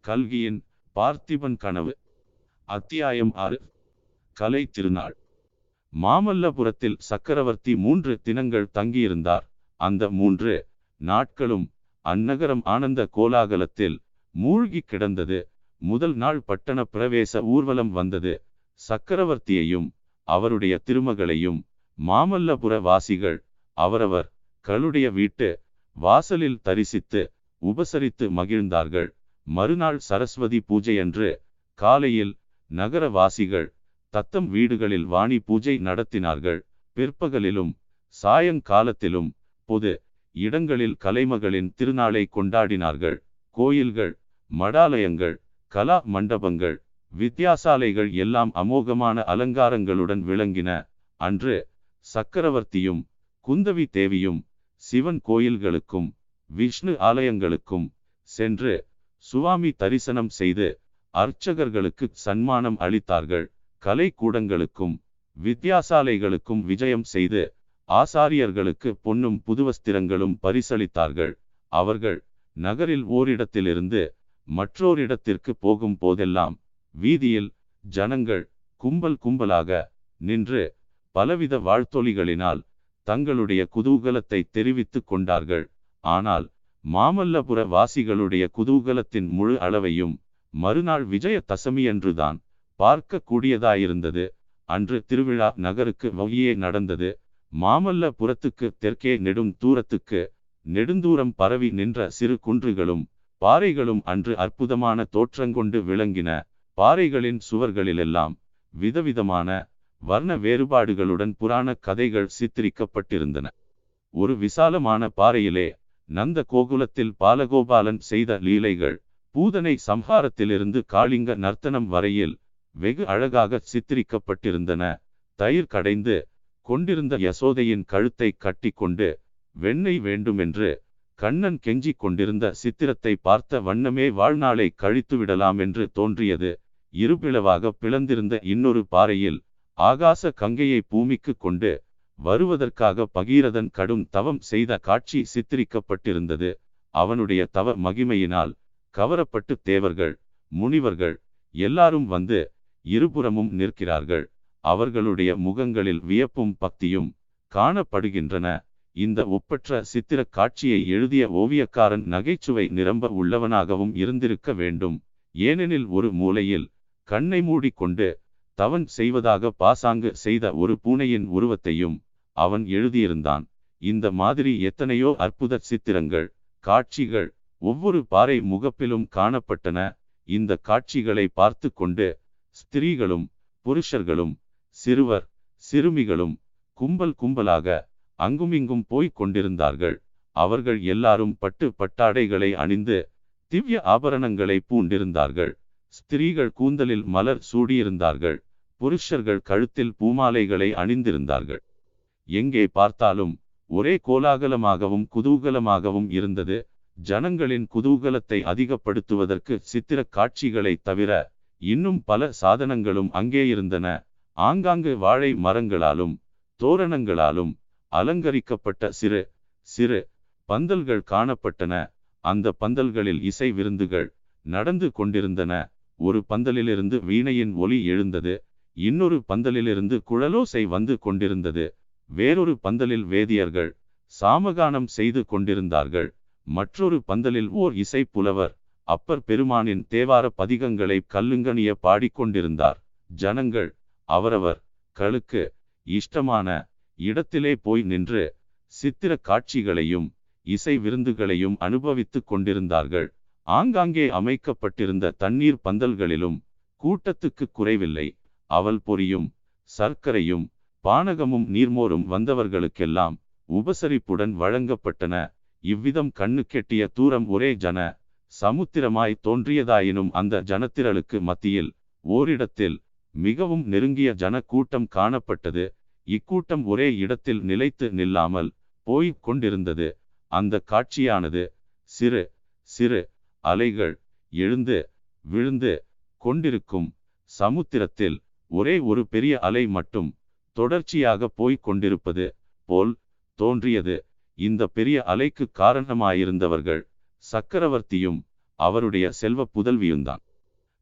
கல்கியின் பார்த்திபன் கனவு அத்தியாயம் ஆறு கலை திருநாள். மாமல்லபுரத்தில் சக்கரவர்த்தி மூன்று தினங்கள் தங்கியிருந்தார். அந்த மூன்று நாட்களும் அந்நகரம் ஆனந்த கோலாகலத்தில் மூழ்கி கிடந்தது. முதல் நாள் பட்டண பிரவேச ஊர்வலம் வந்தது. சக்கரவர்த்தியையும் அவருடைய திருமகளையும் மாமல்லபுர வாசிகள் அவரவர் களுடைய வீட்டு வாசலில் தரிசித்து உபசரித்து மகிழ்ந்தார்கள். மறுநாள் சரஸ்வதி பூஜையன்று காலையில் நகரவாசிகள் தத்தம் வீடுகளில் வாணி பூஜை நடத்தினார்கள். பிற்பகலிலும் சாயங்காலத்திலும் பொது இடங்களில் கலைமகளின் திருநாளை கொண்டாடினார்கள். கோயில்கள் மடாலயங்கள் கலா மண்டபங்கள் வித்தியாசாலைகள் எல்லாம் அமோகமான அலங்காரங்களுடன் விளங்கின. அன்று சக்கரவர்த்தியும் குந்தவி தேவியும் சிவன் கோயில்களுக்கும் விஷ்ணு ஆலயங்களுக்கும் சென்று சுவாமி தரிசனம் செய்து அர்ச்சகர்களுக்கு சன்மானம் அளித்தார்கள். கலை கூடங்களுக்கும் வித்தியாசாலைகளுக்கும் விஜயம் செய்து ஆசாரியர்களுக்கு பொன்னும் புதுவஸ்திரங்களும் பரிசளித்தார்கள். அவர்கள் நகரில் ஓரிடத்திலிருந்து மற்றோரிடத்திற்கு போகும் போதெல்லாம் வீதியில் ஜனங்கள் கும்பல் கும்பலாக நின்று பலவித வாழ்த்தொலிகளினால் தங்களுடைய குதூகலத்தை தெரிவித்துக் கொண்டார்கள். ஆனால் மாமல்லபுர வாசிகளுடைய குதூகலத்தின் முழு அளவையும் மறுநாள் விஜய தசமியன்றுதான் பார்க்க கூடியதாயிருந்தது. அன்று திருவிழா நகருக்கு வழியே நடந்தது. மாமல்லபுரத்துக்கு தெற்கே நெடும் தூரத்துக்கு நெடுந்தூரம் பரவி நின்ற சிறு குன்றுகளும் பாறைகளும் அன்று அற்புதமான தோற்றங்கொண்டு விளங்கின. பாறைகளின் சுவர்களிலெல்லாம் விதவிதமான வர்ண வேறுபாடுகளுடன் புராண கதைகள் சித்தரிக்கப்பட்டிருந்தன. ஒரு விசாலமான பாறையிலே நந்த கோகுலத்தில் பாலகோபாலன் செய்த லீலைகள் பூதனை சம்ஹாரத்திலிருந்து காளிங்க நர்த்தனம் வரையில் வெகு அழகாக சித்தரிக்கப்பட்டிருந்தன. தயிர் கடைந்து கொண்டிருந்த யசோதையின் கழுத்தை கட்டி கொண்டு வெண்ணெய் வேண்டுமென்று கண்ணன் கெஞ்சிக் கொண்டிருந்த சித்திரத்தை பார்த்த வண்ணமே வாழ்நாளை கழித்துவிடலாம் என்று தோன்றியது. இருபிளவாக பிளந்திருந்த இன்னொரு பாறையில் ஆகாச கங்கையை பூமிக்கு கொண்டு வருவதற்காக பகீரதன் கடும் தவம் செய்த காட்சி சித்திரிக்கப்பட்டிருந்தது. அவனுடைய தவ மகிமையினால் கவரப்பட்டு தேவர்கள் முனிவர்கள் எல்லாரும் வந்து இருபுறமும் நிற்கிறார்கள். அவர்களுடைய முகங்களில் வியப்பும் பக்தியும் காணப்படுகின்றன. இந்த ஒப்பற்ற சித்திர காட்சியை எழுதிய ஓவியக்காரன் நகைச்சுவை நிரம்ப உள்ளவனாகவும் இருந்திருக்க வேண்டும். ஏனெனில் ஒரு மூலையில் கண்ணை மூடிக்கொண்டு தவன் செய்வதாக பாசாங்கு செய்த ஒரு பூனையின் உருவத்தையும் அவன் எழுதியிருந்தான். இந்த மாதிரி எத்தனையோ அற்புத சித்திரங்கள் காட்சிகள் ஒவ்வொரு பாறை முகப்பிலும் காணப்பட்டன. இந்த காட்சிகளை பார்த்து கொண்டு ஸ்திரீகளும் புருஷர்களும் சிறுவர் சிறுமிகளும் கும்பல் கும்பலாக அங்குமிங்கும் போய்க் கொண்டிருந்தார்கள். அவர்கள் எல்லாரும் பட்டு பட்டாடைகளை அணிந்து திவ்ய ஆபரணங்களை பூண்டிருந்தார்கள். ஸ்திரீகள் கூந்தலில் மலர் சூடியிருந்தார்கள். புருஷர்கள் கழுத்தில் பூமாலைகளை அணிந்திருந்தார்கள். எங்கே பார்த்தாலும் ஒரே கோலாகலமாகவும் குதூகலமாகவும் இருந்தது. ஜனங்களின் குதூகலத்தை அதிகப்படுத்துவதற்கு சித்திர காட்சிகளை தவிர இன்னும் பல சாதனங்களும் அங்கே இருந்தன. ஆங்காங்கு வாழை மரங்களாலும் தோரணங்களாலும் அலங்கரிக்கப்பட்ட சிறு சிறு பந்தல்கள் காணப்பட்டன. அந்த பந்தல்களில் இசை விருந்துகள் நடந்து கொண்டிருந்தன. ஒரு பந்தலிலிருந்து வீணையின் ஒலி எழுந்தது. இன்னொரு பந்தலிலிருந்து குழலோசை வந்து கொண்டிருந்தது. வேறொரு பந்தலில் வேதியர்கள் சாமகானம் செய்து கொண்டிருந்தார்கள். மற்றொரு பந்தலில் ஓர் இசை புலவர் அப்பர் பெருமானின் தேவார பதிகங்களை கல்லுங்கனிய பாடிக்கொண்டிருந்தார் ஜனங்கள் அவரவர் களுக்கு இஷ்டமான இடத்திலே போய் நின்று சித்திர காட்சிகளையும் இசை விருந்துகளையும் அனுபவித்துக் கொண்டிருந்தார்கள். ஆங்காங்கே அமைக்கப்பட்டிருந்த தண்ணீர் பந்தல்களிலும் கூட்டத்துக்கு குறைவில்லை. அவல் பொரியும் சர்க்கரையும் பானகமும் நீர்மோரும் வந்தவர்களுக்கெல்லாம் உபசரிப்புடன் வழங்கப்பட்டன. இவ்விதம் கண்ணு கெட்டிய தூரம் ஒரே ஜன சமுத்திரமாய் தோன்றியதாயினும் அந்த ஜனத்திரளுக்கு மத்தியில் ஓரிடத்தில் மிகவும் நெருங்கிய ஜன கூட்டம் காணப்பட்டது. இக்கூட்டம் ஒரே இடத்தில் நிலைத்து நில்லாமல் போய்க் கொண்டிருந்தது. அந்த காட்சியானது சிறு சிறு அலைகள் எழுந்து விழுந்து கொண்டிருக்கும் சமுத்திரத்தில் ஒரே ஒரு பெரிய அலை மட்டும் தொடர்ச்சியாக போய்க் கொண்டிருப்பது போல் தோன்றியது. இந்த பெரிய அலைக்கு காரணமாயிருந்தவர்கள் சக்கரவர்த்தியும் அவருடைய செல்வ புதல்வியும்தான்.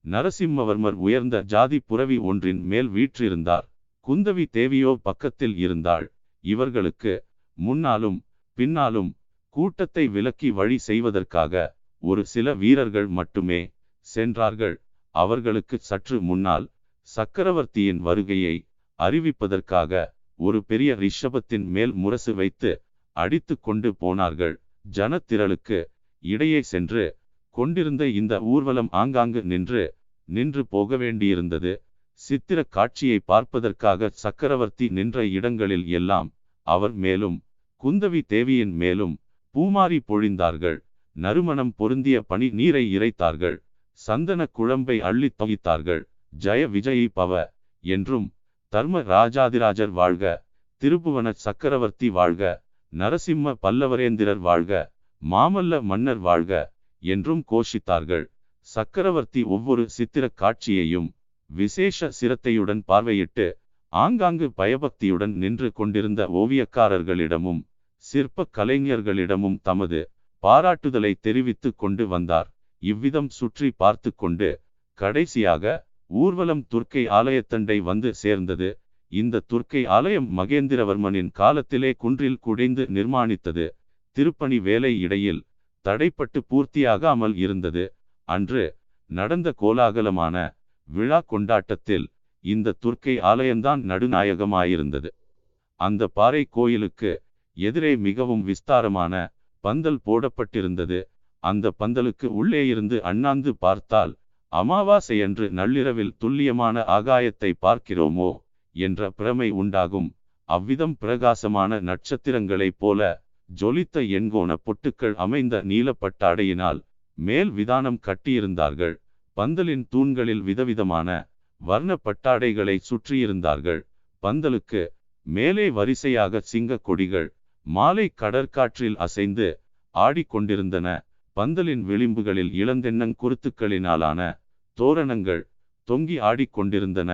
நரசிம்மவர்மர் உயர்ந்த ஜாதி புரவி ஒன்றின் மேல் வீற்றிருந்தார். குந்தவி தேவியோ பக்கத்தில் இருந்தாள். இவர்களுக்கு முன்னாலும் பின்னாலும் கூட்டத்தை விலக்கி வழி செய்வதற்காக ஒரு சில வீரர்கள் மட்டுமே சென்றார்கள். அவர்களுக்கு சற்று முன்னால் சக்கரவர்த்தியின் வருகையை அறிவிப்பதற்காக ஒரு பெரிய ரிஷபத்தின் மேல் முரசு வைத்து அடித்து கொண்டு போனார்கள். ஜனத்திரளுக்கு இடையே சென்று கொண்டிருந்த இந்த ஊர்வலம் ஆங்காங்கு நின்று நின்று போக வேண்டியிருந்தது. சித்திர காட்சியை பார்ப்பதற்காக சக்கரவர்த்தி நின்ற இடங்களில் எல்லாம் அவர் மேலும் குந்தவி தேவியின் மேலும் பூமாரி பொழிந்தார்கள். நறுமணம் பொருந்திய பனி நீரை இறைத்தார்கள். சந்தன குழம்பை அள்ளி தொகித்தார்கள் ஜய விஜயி பவ என்றும் தர்ம ராஜாதிராஜர் வாழ்க திருபுவன சக்கரவர்த்தி வாழ்க நரசிம்ம பல்லவரேந்திரர் வாழ்க மாமல்ல மன்னர் வாழ்க என்றும் கோஷித்தார்கள். சக்கரவர்த்தி ஒவ்வொரு சித்திர காட்சியையும் விசேஷ சிரத்தையுடன் பார்வையிட்டு ஆங்காங்கு பயபக்தியுடன் நின்று கொண்டிருந்த ஓவியக்காரர்களிடமும் சிற்ப கலைஞர்களிடமும் தமது பாராட்டுதலை தெரிவித்து கொண்டு வந்தார். இவ்விதம் சுற்றி பார்த்து கொண்டு கடைசியாக ஊர்வலம் துர்க்கை ஆலயத்தண்டை வந்து சேர்ந்தது. இந்த துர்க்கை ஆலயம் மகேந்திரவர்மனின் காலத்திலே குன்றில் குடைந்து நிர்மாணித்தது. திருப்பணி வேலை இடையில் தடைப்பட்டு பூர்த்தியாகாமல் இருந்தது. அன்று நடந்த கோலாகலமான விழா கொண்டாட்டத்தில் இந்த துர்க்கை ஆலயம்தான் நடுநாயகமாயிருந்தது. அந்த பாறை கோயிலுக்கு எதிரே மிகவும் விஸ்தாரமான பந்தல் போடப்பட்டிருந்தது. அந்த பந்தலுக்கு உள்ளே இருந்து அண்ணாந்து பார்த்தால் அமாவாசையன்று நள்ளிரவில் துல்லியமான ஆகாயத்தை பார்க்கிறோமோ? என்ற பிரமை உண்டாகும். அவ்விதம் பிரகாசமான நட்சத்திரங்களைப் போல ஜொலித்த எண்கோண பொட்டுக்கள் அமைந்த நீலப்பட்டாடையினால் மேல் விதானம் கட்டியிருந்தார்கள். பந்தலின் தூண்களில் விதவிதமான வர்ண பட்டாடைகளை சுற்றியிருந்தார்கள். பந்தலுக்கு மேலே வரிசையாக சிங்க கொடிகள் மாலை கடற்காற்றில் அசைந்து ஆடிக்கொண்டிருந்தன. பந்தலின் விளிம்புகளில் இளந்தென்னங்குருத்துக்களினாலான தோரணங்கள் தொங்கி ஆடிக்கொண்டிருந்தன.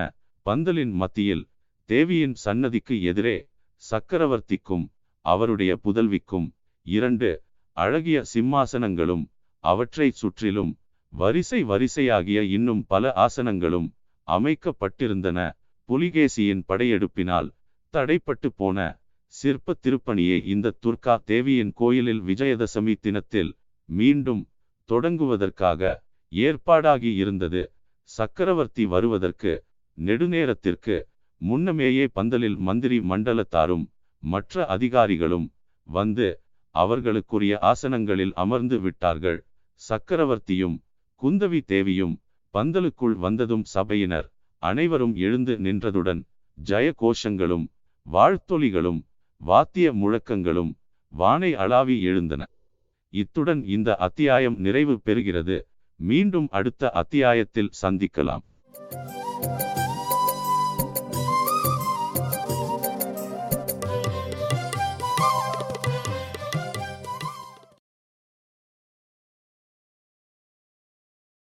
பந்தலின் மத்தியில் தேவியின் சன்னதிக்கு எதிரே சக்கரவர்த்திக்கும் அவருடைய புதல்விக்கும் இரண்டு அழகிய சிம்மாசனங்களும் அவற்றைச் சுற்றிலும் வரிசை வரிசையாகிய இன்னும் பல ஆசனங்களும் அமைக்கப்பட்டிருந்தன. புலிகேசியின் படையெடுப்பினால் தடைப்பட்டு போன சிற்ப திருப்பணியை இந்த துர்கா தேவியின் கோயிலில் விஜயதசமி தினத்தில் மீண்டும் தொடங்குவதற்காக ஏற்பாடாகி இருந்தது. சக்கரவர்த்தி வருவதற்கு நெடுநேரத்திற்கு முன்னமேயே பந்தலில் மந்திரி மண்டலத்தாரும் மற்ற அதிகாரிகளும் வந்து அவர்களுக்குரிய ஆசனங்களில் அமர்ந்து விட்டார்கள். சக்கரவர்த்தியும் குந்தவி தேவியும் பந்தலுக்குள் வந்ததும் சபையினர் அனைவரும் எழுந்து நின்றதுடன் ஜய கோஷங்களும் வாழ்த்தொலிகளும் வாத்திய முழக்கங்களும் வானை அளாவி எழுந்தன. இத்துடன் இந்த அத்தியாயம் நிறைவு பெறுகிறது. மீண்டும் அடுத்த அத்தியாயத்தில் சந்திக்கலாம்.